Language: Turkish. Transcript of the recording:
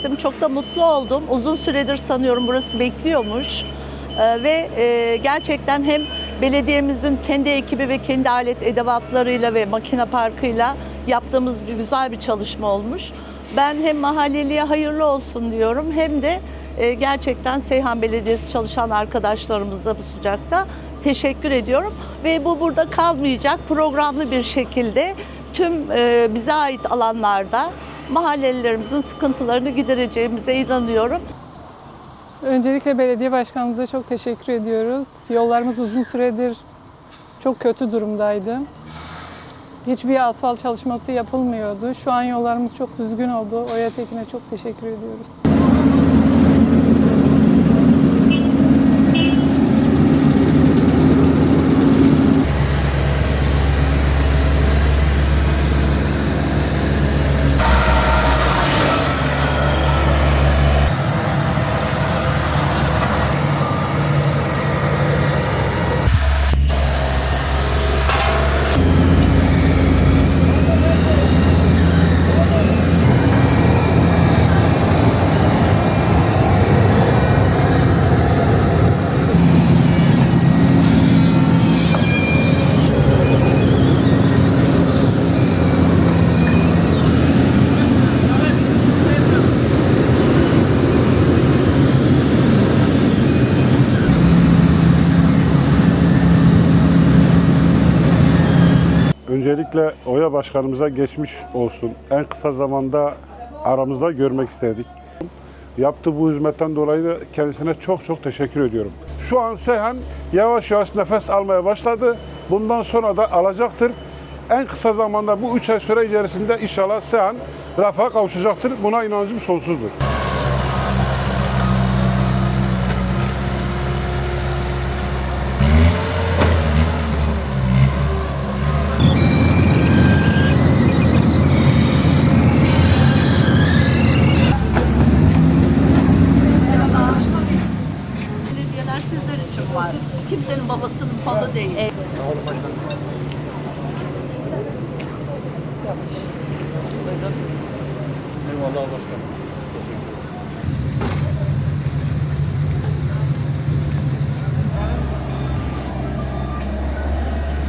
ettim. Çok da mutlu oldum. Uzun süredir sanıyorum burası bekliyormuş. Ee, ve e, gerçekten hem belediyemizin kendi ekibi ve kendi alet edevatlarıyla ve makine parkıyla yaptığımız bir güzel bir çalışma olmuş. Ben hem mahalleliye hayırlı olsun diyorum hem de e, gerçekten Seyhan Belediyesi çalışan arkadaşlarımıza bu sıcakta teşekkür ediyorum. Ve bu burada kalmayacak programlı bir şekilde tüm e, bize ait alanlarda mahallelilerimizin sıkıntılarını gidereceğimize inanıyorum. Öncelikle belediye başkanımıza çok teşekkür ediyoruz. Yollarımız uzun süredir çok kötü durumdaydı. Hiçbir asfalt çalışması yapılmıyordu. Şu an yollarımız çok düzgün oldu. Oya Tekin'e çok teşekkür ediyoruz. Öncelikle Oya Başkanımıza geçmiş olsun. En kısa zamanda aramızda görmek istedik. Yaptığı bu hizmetten dolayı da kendisine çok çok teşekkür ediyorum. Şu an Seyhan yavaş yavaş nefes almaya başladı. Bundan sonra da alacaktır. En kısa zamanda bu 3 ay süre içerisinde inşallah Seyhan rafa kavuşacaktır. Buna inancım sonsuzdur. İçin var. Kimsenin babasının balı değil. Eyvallah başkanım. Teşekkür ederim.